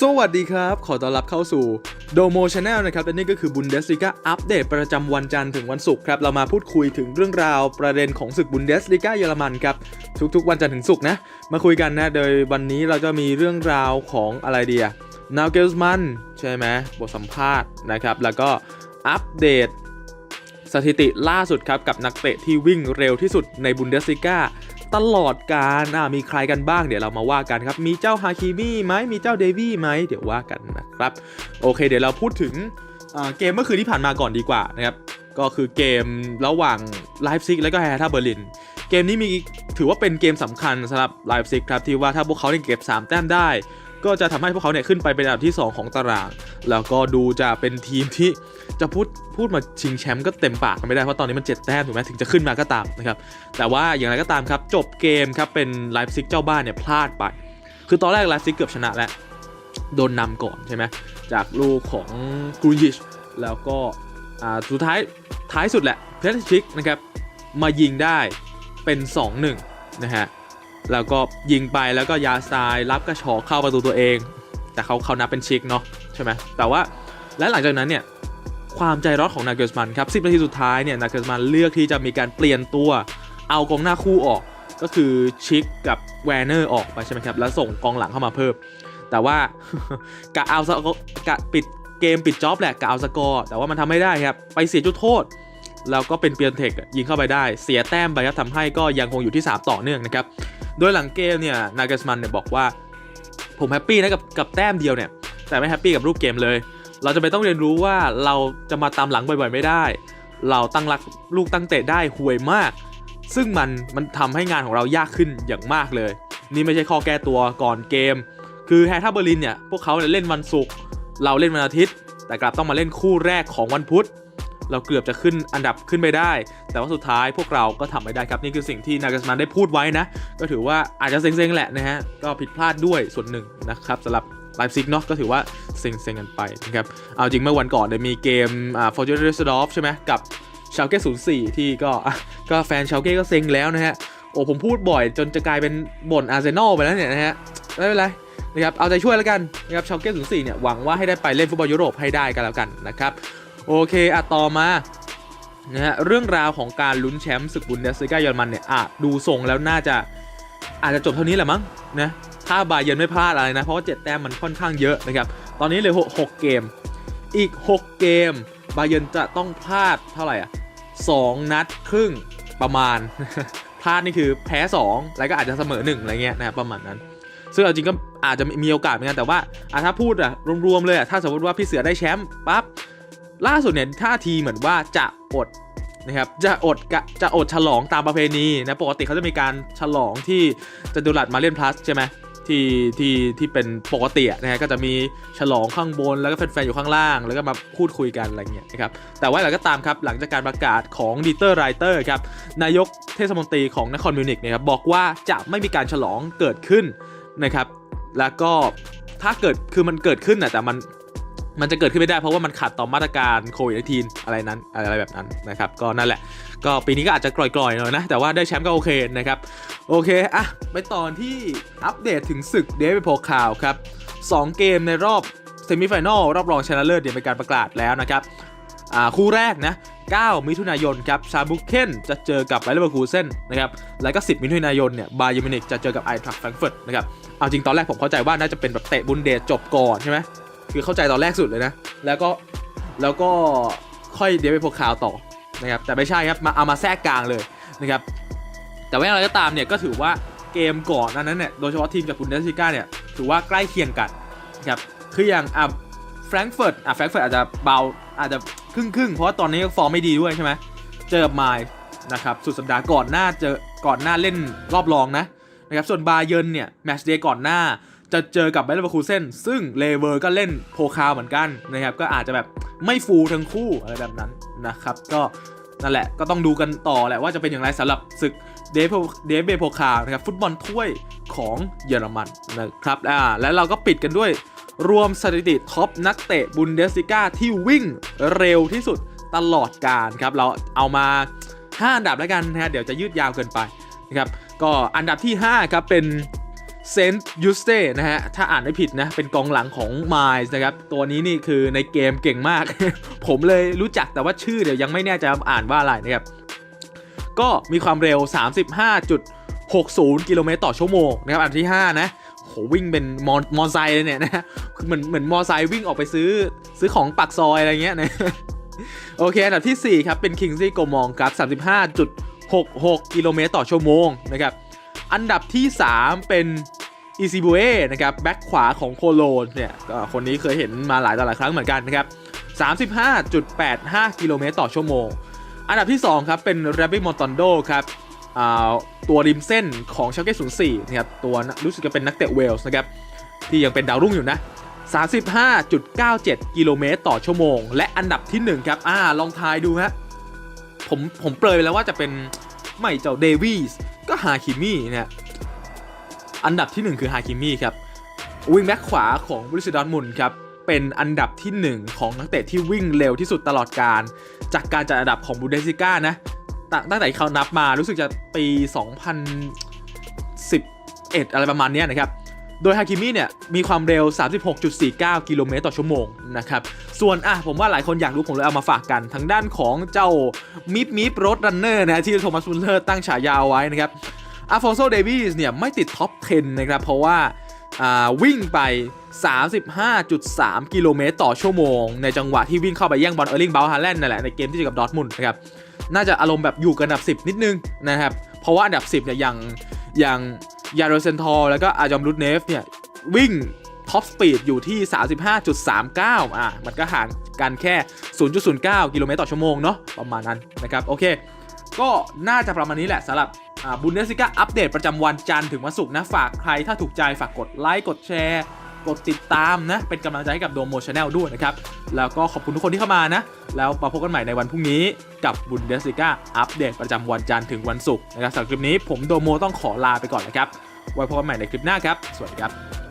สวัสดีครับ ขอต้อนรับเข้าสู่โดโมช n แนลนะครับและนี่ก็คือบุนเดสลิกาอัปเดตประจำวันจันทร์ถึงวันศุกร์ครับ เรามาพูดคุยถึงเรื่องราวประเด็นของศึกบุนเดสลิกาเยอรมันครับ ทุกๆ วันจันทร์ถึงศุกร์นะ มาคุยกันนะ โดยวันนี้เราจะมีเรื่องราวของอะไรเดียนาวเกลส์มันใช่ไหมบทสัมภาษณ์นะครับ แล้วก็อัปเดตสถิติล่าสุดครับกับนักเตะที่วิ่งเร็วที่สุดในบุนเดสลิกา ตลอดการอ่ามีใครกันบ้างเดี๋ยวเรามาว่ากันครับ มีเจ้าฮาคิมี่ไหมมีเจ้าเดวี่ไหมเดี๋ยวว่ากันนะครับ โอเค เดี๋ยวเราพูดถึงเกมเมื่อคืนที่ผ่านมาก่อนดีกว่านะครับ ก็คือเกมระหว่างไลฟ์ซิกและก็แฮร์ท่าเบอร์ลินเกมนี้มีถือว่าเป็นเกมสำคัญสำหรับไลฟ์ซิกครับที่ว่าถ้าพวกเขาเนี่ยเก็บ 3 แต้มได้ ก็จะทำให้พวกเขาเนี่ยขึ้นไปเป็นอันดับที่ 2 ของตาราง แล้วก็ดูจะเป็นทีมที่จะพูดพูดมาชิงแชมป์ก็เต็มปากกันไม่ได้เพราะตอนนี้มัน 7 แต้มถูกไหมถึงจะขึ้นมาก็ตามนะครับแต่ว่าอย่างไรก็ตามครับจบเกมครับเป็นไลฟ์ซิกเจ้าบ้านเนี่ยพลาดไป คือตอนแรกไลฟ์ซิกเกือบชนะแล้วโดนนำก่อนใช่ไหมจากลูกของกรูยิชแล้วก็อ่าสุดท้ายท้ายสุดแหละเพชรชิกนะครับมายิงได้เป็น 2-1 นะฮะ แล้วก็ยิงไปแล้วก็ยาซายรับกระชอกเข้าประตูตัวเอง แต่เขาเขานับเป็นชิกเนาะใช่ไหมแต่ว่าและหลังจากนั้นเนี่ยความใจร้อนของนาเกิลสมันครับ10นาทีสุดท้ายเนี่ยนาเกิลสมันเลือกที่จะมีการเปลี่ยนตัวเอากองหน้าคู่ออกก็คือชิกกับแวนเนอร์ออกไปใช่ไหมครับ แล้วส่งกองหลังเข้ามาเพิ่ม แต่ว่ากะเอาสกกะปิดเกมปิดจ็อบแหละกะเอาสกอร์ แต่ว่ามันทำไม่ได้ครับ ไปเสียจุดโทษ แล้วก็เป็นเปียนเทคยิงเข้าไปได้ เสียแต้มไปครับทำให้ก็ยังคงอยู่ที่ 3 ต่อเนื่องนะครับ โดยหลังเกมเนี่ยนาเกสมันเนี่ยบอกว่า ผมแฮปปี้นะกับกับแต้มเดียวเนี่ย แต่ไม่แฮปปี้กับรูปเกมเลย เราจะไปต้องเรียนรู้ว่าเราจะมาตามหลังบ่อยๆไม่ได้ เราตั้งรักลูกตั้งเตะได้ห่วยมาก ซึ่งมันมันทำให้งานของเรายากขึ้นอย่างมากเลย นี่ไม่ใช่ข้อแก้ตัวก่อนเกม คือแฮท่าเบอร์ลินเนี่ยพวกเขาเนี่ยเล่นวันศุกร์เราเล่นวันอาทิตย์ แต่กลับต้องมาเล่นคู่แรกของวันพุธ เราเกือบจะขึ้นอันดับขึ้นไปได้ แต่ว่าสุดท้ายพวกเราก็ทำไม่ได้ครับ นี่คือสิ่งที่นากาสมันได้พูดไว้นะ ก็ถือว่าอาจจะเซ็งๆแหละนะฮะ ก็ผิดพลาดด้วยส่วนหนึ่งนะครับสำหรับไลฟ์ซิกเนาะก็ถือว่าเซ็งๆกันไปนะครับ เอาจริงเมื่อวันก่อนเนี่ยมีเกมอ่าฟอร์จูเนอร์สดอฟใช่ไหมกับชาวเก้ศูนย์สี่ที่ก็ก็แฟนชาวเก้ก็เซ็งแล้วนะฮะโอ้ผมพูดบ่อยจนจะกลายเป็นบ่นอาร์เซนอลไปแล้วเนี่ยนะฮะไม่เป็นไรนะครับเอาใจช่วยแล้วกันนะครับชาวเก้ศูนย์สี่เนี่ยหวังว่าให้ได้ไปเล่นฟุตบอลยุโรปให้ได้กันแล้วกันนะครับ โอเคอะต่อมานะฮะเรื่องราวของการลุ้นแชมป์ศึกบุนเดสลิกาเยอรมันเนี่ยอะดูทรงแล้วน่าจะอาจจะจบเท่านี้แหละมั้งนะถ้าบาเยนไม่พลาดอะไรนะเพราะว่า7แต้มมันค่อนข้างเยอะนะครับตอนนี้เหลย6เกม อีก 6 เกม บาเยนจะต้องพลาดเท่าไหร่อะ2นัดครึ่งประมาณพลาดนี่คือแพ้2แล้วก็อาจจะเสมอ1อะไรเงี้ยนะประมาณนั้น ซึ่งเอาจริงก็อาจจะมีโอกาสเหมือนกันแต่ว่าอะถ้าพูดอะรวมๆเลยอะถ้าสมมติว่าพี่เสือได้แชมป์ปั๊บ ล่าสุดเนี่ยท่าทีเหมือนว่าจะอดนะครับจะอดจะอดฉลองตามประเพณีนะปกติเขาจะมีการฉลองที่จะดูรัดมาเล่นพลัสใช่ไหมที่ที่ที่เป็นปกติอะนะฮะก็จะมีฉลองข้างบนแล้วก็แฟนๆอยู่ข้างล่าง แล้วก็มาพูดคุยกันอะไรเงี้ยนะครับแต่ว่าอะไรก็ตามครับหลังจากการประกาศของดีเตอร์ไรเตอร์ครับนายกเทศมนตรีของนครมิวนิกเนี่ยครับบอกว่าจะไม่มีการฉลองเกิดขึ้นนะครับแล้วก็ถ้าเกิดคือมันเกิดขึ้นนะแต่มัน มันจะเกิดขึ้นไม่ได้เพราะว่ามันขัดต่อมาตรการโควิด -19 อะไรนั้นอะไรแบบนั้นนะครับ ก็นั่นแหละ ก็ปีนี้ก็อาจจะกร่อยๆหน่อยนะ แต่ว่าได้แชมป์ก็โอเคนะครับ โอเค อะ ไปตอนที่อัปเดตถึงศึกเดวิดโพคาวครับ 2 เกมในรอบเซมิไฟแนลรอบรองชนะเลิศเนี่ยเป็นการประกาศแล้วนะครับคู่แรกนะ 9 มิถุนายนครับ ชาบุกเคนจะเจอกับไบเลอร์คูเซนนะครับ แล้วก็ 10 มิถุนายนเนี่ย บาเยอร์มินิกจะเจอกับไอทรัคแฟรงก์เฟิร์ตนะครับ เอาจริงตอนแรกผมเข้าใจว่าน่าจะเป็นแบบเตะบุนเดสจบก่อนใช่ไหม คือเข้าใจตอนแรกสุดเลยนะ แล้วก็แล้วก็ค่อยเดี๋ยวไปพวกข่าวต่อนะครับแต่ไม่ใช่ครับมาเอามาแทรกกลางเลยนะครับแต่ว่าอะไรก็ตามเนี่ยก็ถือว่าเกมก่อนนั้นเนี่ยโดยเฉพาะทีมจากบุนเดสลิก้าเนี่ยถือว่าใกล้เคียงกันนะครับคืออย่างอะแฟรงก์เฟิร์ตอะแฟรงก์เฟิร์ตอาจจะเบาอาจจะครึ่งครึ่งเพราะว่าตอนนี้ฟอร์มไม่ดีด้วยใช่ไหมเจอมล์นะครับสุดสัปดาห์ก่อนหน้าเจอก่อนหน้าเล่นรอบรองนะนะครับส่วนบาเยิร์นเนี่ยแมตช์เดย์ก่อนหน้า จะเจอกับไบเลอร์คูเซนซึ่งเลเวอร์ก็เล่นโพคาวเหมือนกันนะครับ ก็อาจจะแบบไม่ฟูลทั้งคู่อะไรแบบนั้นนะครับ ก็นั่นแหละก็ต้องดูกันต่อแหละว่าจะเป็นอย่างไรสำหรับศึกเดฟเดฟเบโพคาวนะครับ ฟุตบอลถ้วยของเยอรมันนะครับอ่าแล้วเราก็ปิดกันด้วยรวมสถิติท็อปนักเตะบุนเดสิก้าที่วิ่งเร็วที่สุดตลอดการครับเราเอามา 5 อันดับแล้วกันนะฮะเดี๋ยวจะยืดยาวเกินไปนะครับก็อันดับที่ 5 ครับ เป็น เซนต์ยูสเตนะฮะ ถ้าอ่านไม่ผิดนะ เป็นกองหลังของไมล์นะครับ ตัวนี้นี่คือในเกมเก่งมาก ผมเลยรู้จักแต่ว่าชื่อเดี๋ยวยังไม่แน่ใจอ่านว่าอะไรนะครับ ก็มีความเร็ว 35.60 กิโลเมตรต่อชั่วโมงนะครับ อันที่ 5 นะโหวิ่งเป็นมอมอไซค์เลยเนี่ยนะคือเหมือนเหมือนมอไซค์วิ่งออกไปซื้อซื้อของปักซอยอะไรเงี้ยนะโอเค อันดับที่ 4 ครับ เป็นคิงซี่โกมองครับ 35.66 กิโลเมตรต่อชั่วโมงนะครับ อันดับที่ 3 เป็น อีซิบูเอนะครับแบ็คขวาของโคโลนเนี่ยก็คนนี้เคยเห็นมาหลายต่อหลายครั้งเหมือนกันนะครับ35.85 กิโลเมตรต่อชั่วโมง อันดับที่ 2 ครับ เป็น r a b b i t Montondo ครับอ่าตัวริมเส้นของชาเก้04นะครับตัวรู้สึกจะเป็นนักเตะเวลส์นะครับ ที่ยังเป็นดาวรุ่งอยู่นะ 35.97 กิโลเมตรต่อชั่วโมง และอันดับที่ 1 ครับอ่าลองทายดูฮะผมผมเปรยไปแล้วว่าจะเป็นไม่เจ้าเดวิสก็ฮาคิมี่เนี่ย อันดับที่ 1 คือฮาคิมี่ครับวิงแบ็กขวาของบริสดอนมุนครับเป็นอันดับที่ 1 ของนักเตะที่วิ่งเร็วที่สุดตลอดการ จากการจัดอันดับของบูเดซิก้านะตั้งตั้งแต่เขานับมารู้สึกจะปี 2011 อะไรประมาณนี้นะครับ โดยฮาคิมิเนี่ยมีความเร็ว 36.49 กิโลเมตรต่อชั่วโมงนะครับ ส่วนอะผมว่าหลายคนอยากรู้ผมเลยเอามาฝากกัน ทางด้านของเจ้ามิปมิปรถรันเนอร์นะที่โทมัสมุลเลอร์ตั้งฉายาเอาไว้นะครับ อาฟอนโซเดวิสเนี่ยไม่ติดท็อป 10 นะครับ เพราะว่าอ่าวิ่งไป 35.3 กิโลเมตรต่อชั่วโมง ในจังหวะที่วิ่งเข้าไปแย่งบอลเออร์ลิงเบลฮาแลนด์นั่นแหละในเกมที่เจอกับดอทมุนนะครับ น่าจะอารมณ์แบบอยู่กันอันดับ 10 นิดนึงนะครับ เพราะว่าอันดับ 10เนี่ยอย่างอย่างยาโรเซนทอลแล้วก็อาจอมรุดเนฟเนี่ยวิ่งท็อปสปีดอยู่ที่ 35.39 อะ มันก็ห่างกันแค่ 0.09 กิโลเมตรต่อชั่วโมงเนาะประมาณนั้นนะครับ โอเค ก็น่าจะประมาณนี้แหละสำหรับ บุนเดสซิก้าอัปเดตประจำวันจันทร์ถึงวันศุกร์นะ ฝากใครถ้าถูกใจฝากกดไลค์กดแชร์ กดติดตามนะ เป็นกำลังใจให้กับโดโมชาแนลด้วยนะครับ แล้วก็ขอบคุณทุกคนที่เข้ามานะ แล้วมาพบกันใหม่ในวันพรุ่งนี้กับบุนเดสิก้าอัปเดตประจำวันจันทร์ถึงวันศุกร์นะครับสำหรับคลิปนี้ผมโดโมต้องขอลาไปก่อนนะครับไว้พบกันใหม่ในคลิปหน้าครับ สวัสดีครับ